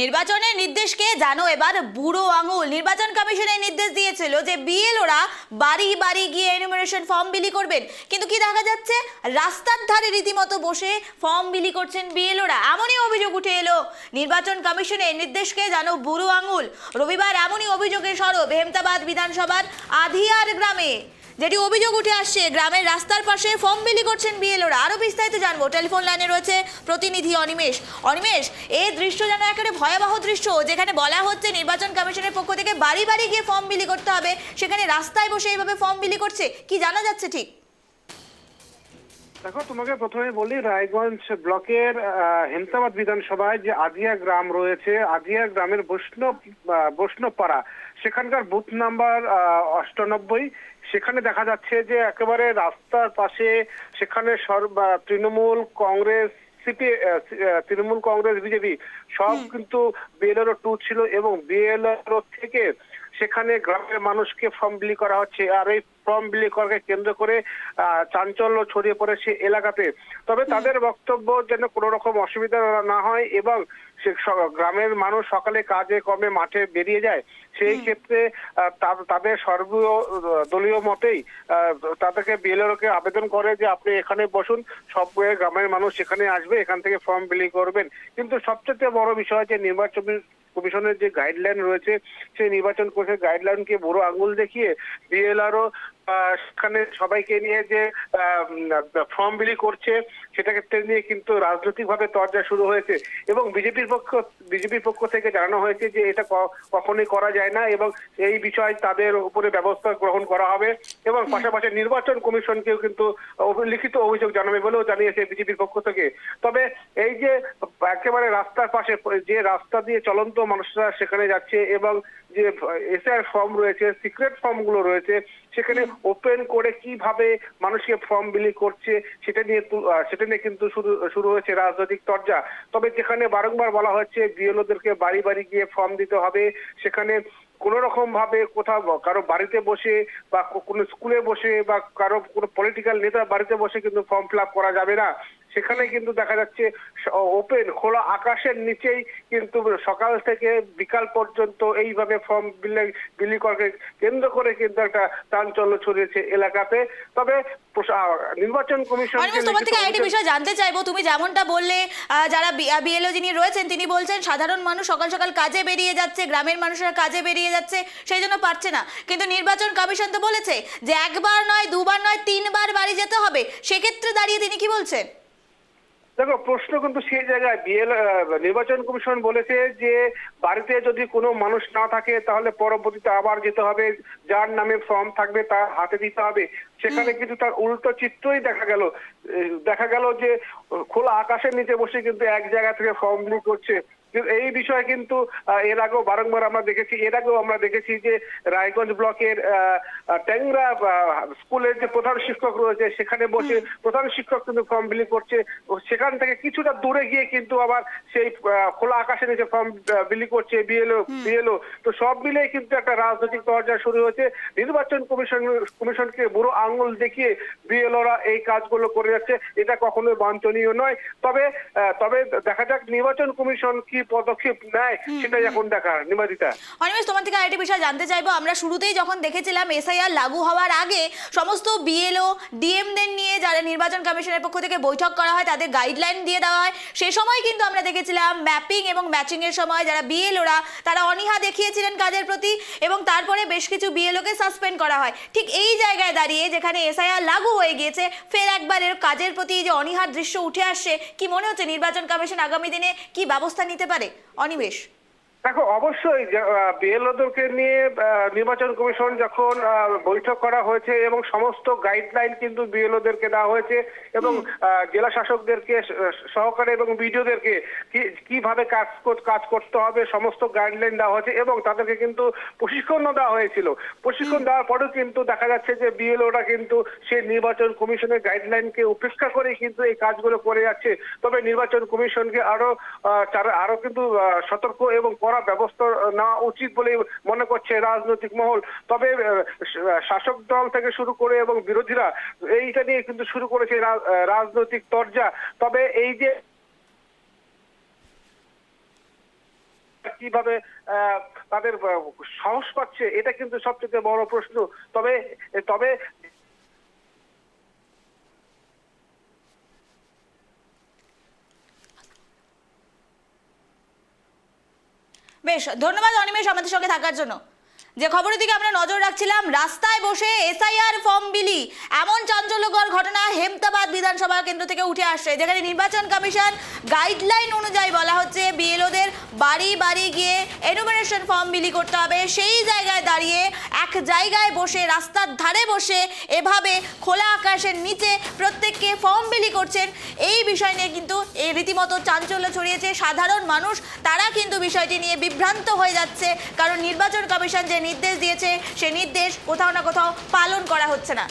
নির্বাচনের নির্দেশকে জানো এবার বুড়ো আঙুল, নির্বাচন কমিশনের নির্দেশ দিয়েছিল যে বিএলওরা বাড়ি বাড়ি গিয়ে এনুমারেশন ফর্ম বিলি করবেন। কিন্তু কি দেখা যাচ্ছে? রাস্তার ধারে রীতিমতো বসে ফর্ম বিলি করছেন বিএলওরা। এমনই অভিযোগ উঠে এলো। নির্বাচন কমিশনের নির্দেশকে জানো বুড়ো আঙুল। রবিবার এমনই অভিযোগের সরব হেমতাবাদ বিধানসভার আধিয়ার গ্রামে। যেটি অভিযোগ উঠে আসছে, গ্রামের রাস্তার পাশে ফর্ম বিলি করছেন বিএলওরা। আরও বিস্তারিত জানব। টেলিফোন লাইনে রয়েছে প্রতিনিধি অনিমেষ। অনিমেষ এই দৃশ্য যেন একেবারে ভয়াবহ দৃশ্য, যেখানে বলা হচ্ছে নির্বাচন কমিশনের পক্ষ থেকে বাড়ি বাড়ি গিয়ে ফর্ম বিলি করতে হবে। সেখানে রাস্তায় বসে এইভাবে ফর্ম বিলি করছে, কি জানা যাচ্ছে ঠিক? দেখো তোমাকে প্রথমে বলি রায়গঞ্জ ব্লকের হেমতাবাদ বিধানসভায় যে আজিয়া গ্রাম রয়েছে আজিয়া গ্রামের বৈষ্ণব বৈষ্ণবপাড়া সেখানকার বুথ নাম্বার অষ্টানব্বই সেখানে দেখা যাচ্ছে যে একেবারে রাস্তার পাশে সেখানে সর্ব Trinamool Congress CP Trinamool Congress BJP সব কিন্তু বিএলআরও টু ছিল এবং বিএলআরও থেকে সেখানে গ্রামের মানুষকে ফর্ম বিলি করা হচ্ছে আর এই ফর্ম বিলি করাকে কেন্দ্র করে চাঞ্চল্য ছড়িয়ে পড়েছে এলাকাতে। তবে তাদের বক্তব্য যেন কোনো রকম অসুবিধা না হয় এবং গ্রামের মানুষ সকালে কাজে কমে মাঠে বেরিয়ে যায় সেই ক্ষেত্রে তাদের সর্ব দলীয় মতেই তাদেরকে বিএলওকে আবেদন করে যে আপনি এখানে বসুন সব গ্রামের মানুষ এখানে আসবে এখান থেকে ফর্ম বিলি করবেন। কিন্তু সবচেয়ে বড় বিষয় যে নির্বাচন কমিশনের যে গাইডলাইন রয়েছে সেই নির্বাচন কমিশনের গাইডলাইনকে বড় আঙুল দেখিয়ে বিএলআরও সেখানে সবাইকে নিয়ে যে ফর্ম বিলি করছে সেটাকে নিয়ে কিন্তু রাজনৈতিকভাবে তরজা শুরু হয়েছে এবং বিজেপির পক্ষ বিজেপির পক্ষ থেকে জানানো হয়েছে যে এটা কখনোই করা যায় না এবং এই বিষয় তাদের উপরে ব্যবস্থা গ্রহণ করা হবে এবং পাশাপাশি নির্বাচন কমিশনকেও কিন্তু লিখিত অভিযোগ জানাবে বলেও জানিয়েছে বিজেপির পক্ষ থেকে। তবে এই যে একেবারে রাস্তার পাশে যে রাস্তা দিয়ে চলন্ত মানুষরা সেখানে যাচ্ছে এবং যে এসআর ফর্ম রয়েছে সিক্রেট ফর্মগুলো রয়েছে সেখানে ওপেন করে কীভাবে মানুষকে ফর্ম বিলি করছে, সেটা নিয়ে সেটা নিয়ে কিন্তু শুরু শুরু হয়েছে রাজনৈতিক চর্চা। তবে যেখানে বারংবার বলা হচ্ছে বিএলওদেরকে বাড়ি বাড়ি গিয়ে ফর্ম দিতে হবে, সেখানে কোন রকম ভাবে কোথাও কারও বাড়িতে বসে বা কোনো স্কুলে বসে বা কারও কোনো পলিটিক্যাল নেতার বাড়িতে বসে কিন্তু ফর্ম ফিল করা যাবে না। সেখানে কিন্তু দেখা যাচ্ছে ওপেন খোলা আকাশের নিচেই কিন্তু সকাল থেকে বিকাল পর্যন্ত এইভাবে ফর্ম বিলি করাকে কেন্দ্র করে কিন্তু একটা চাঞ্চল্য ছড়িয়েছে এলাকাতে। তবে নির্বাচন কমিশন তোমার থেকে আরেকটি বিষয় জানতে চাইব। তুমি যেমনটা বললে যারা বিএলও যিনি রয়েছেন তিনি বলছেন সাধারণ মানুষ সকাল সকাল কাজে বেরিয়ে যাচ্ছে গ্রামের মানুষেরা কাজে বেরিয়ে যাচ্ছে সেই জন্য পারছে না। কিন্তু নির্বাচন কমিশন তো বলেছে যে একবার নয় দুবার নয় তিনবার বাড়ি যেতে হবে। সেক্ষেত্রে দাঁড়িয়ে তিনি কি বলছেন? দেখো, প্রশ্ন কিন্তু সেই জায়গায় বিএল নির্বাচন কমিশন বলেছে যে বাড়িতে যদি কোনো মানুষ না থাকে, তাহলে পরবর্তীতে আবার যেতে হবে। যার নামে ফর্ম থাকবে, তার হাতে দিতে হবে। সেখানে কিন্তু তার উল্টো চিত্রই দেখা গেল। দেখা গেল যে খোলা আকাশের নিচে বসে কিন্তু এক জায়গা থেকে ফর্ম বিলি করছে। এই বিষয়ে কিন্তু এর আগেও বারংবার আমরা দেখেছি এর আগেও আমরা দেখেছি যে রায়গঞ্জ ব্লকের ট্যাংরা স্কুলের যে প্রধান শিক্ষক রয়েছে সেখানে বসে প্রধান শিক্ষক কিন্তু ফর্ম বিলি করছে। সেখান থেকে কিছুটা দূরে গিয়ে কিন্তু আবার সেই খোলা আকাশের নিচে ফর্ম বিলি করছে বিএলও বিএলও তো সব মিলেই কিন্তু একটা রাজনৈতিক দরজা শুরু হয়েছে। নির্বাচন কমিশন কমিশনকে বুড়ো আঙ্গুল দেখিয়ে বিএলওরা এই কাজগুলো করে যাচ্ছে এটা কখনোই বাঞ্ছনীয় নয়। তবে তবে দেখা যাক নির্বাচন কমিশন কি পদক্ষেপ নেয় সেটাই এখন দেখার নিবেদিতা অনিমেষ তোমার থেকে আরেকটি বিষয় জানতে চাইব। আমরা শুরুতেই যখন দেখেছিলাম এসআইআর লাগু হওয়ার আগে সমস্ত বিএলও ডিএমদের নিয়ে যারা নির্বাচন কমিশনের পক্ষ থেকে বৈঠক করা হয় তাদের গাইডলাইন দিয়ে দেওয়া হয়। সে সময় কিন্তু আমরা দেখেছিলাম ম্যাপিং এবং ম্যাচিং এর সময় যারা বিএলওরা তারা অনীহা দেখিয়েছিলেন কাজের প্রতি এবং তারপরে বেশ কিছু বিএলওকে সাসপেন্ড করা হয়। ঠিক এই জায়গায় দাঁড়িয়ে যেখানে এসআইআর লাগু হয়ে গিয়েছে, ফের একবার এর কাজের প্রতি যে অনীহার দৃশ্য উঠে আসছে, কি মনে হচ্ছে নির্বাচন কমিশন আগামী দিনে কি ব্যবস্থা নিতে পারে? অনিমেষ। দেখো অবশ্যই বিএলওদেরকে নিয়ে নির্বাচন কমিশন যখন বৈঠক করা হয়েছে এবং সমস্ত গাইডলাইন কিন্তু বিএলওদেরকে দেওয়া হয়েছে এবং জেলা শাসকদেরকে সহকারে এবং বিডিওদেরকে কীভাবে কাজ কাজ করতে হবে সমস্ত গাইডলাইন দেওয়া হয়েছে এবং তাদেরকে কিন্তু প্রশিক্ষণও দেওয়া হয়েছিল। প্রশিক্ষণ দেওয়ার পরেও কিন্তু দেখা যাচ্ছে যে বিএলওরা কিন্তু সেই নির্বাচন কমিশনের গাইডলাইনকে উপেক্ষা করে কিন্তু এই কাজগুলো করে যাচ্ছে। তবে নির্বাচন কমিশনকে আরও আরও কিন্তু সতর্ক এবং কড়া ব্যবস্থা নেওয়া উচিত বলে মনে করছে রাজনৈতিক মহল। তবে শাসক দল থেকে শুরু করে এবং বিরোধীরা এইটা নিয়ে কিন্তু শুরু করেছে রাজনৈতিক তরজা। তবে এই যে কীভাবে তাদের সাহস পাচ্ছে, এটা কিন্তু সবচেয়ে বড় প্রশ্ন। তবে তবে বেশ ধন্যবাদ অনিমেষ আমাদের সঙ্গে থাকার জন্য। যে খবরের দিকে আমরা নজর রাখছিলাম, রাস্তায় বসে এসআইআর ফর্ম বিলি। এমন চাঞ্চল্যকর ঘটনা হেমতাবাদ বিধানসভা কেন্দ্র থেকে উঠে আসছে, যেখানে নির্বাচন কমিশন গাইডলাইন অনুযায়ী বলা হচ্ছে, বিএলওদের বাড়ি বাড়ি গিয়ে এনুমারেশন ফর্ম বিলি করতে হবে। সেই জায়গায় দাঁড়িয়ে, এক জায়গায় বসে, রাস্তার ধারে বসে, এভাবে খোলা আকাশের নিচে প্রত্যেককে ফর্ম বিলি করছেন, এই বিষয় নিয়ে কিন্তু এই রীতিমতো চাঞ্চল্য ছড়িয়েছে। সাধারণ মানুষ, তারা কিন্তু বিষয়টি নিয়ে বিভ্রান্ত হয়ে যাচ্ছে, কারণ নির্বাচন কমিশন যে নির্দেশ দিয়েছে সে নির্দেশ কোথাও না কোথাও পালন করা হচ্ছে না।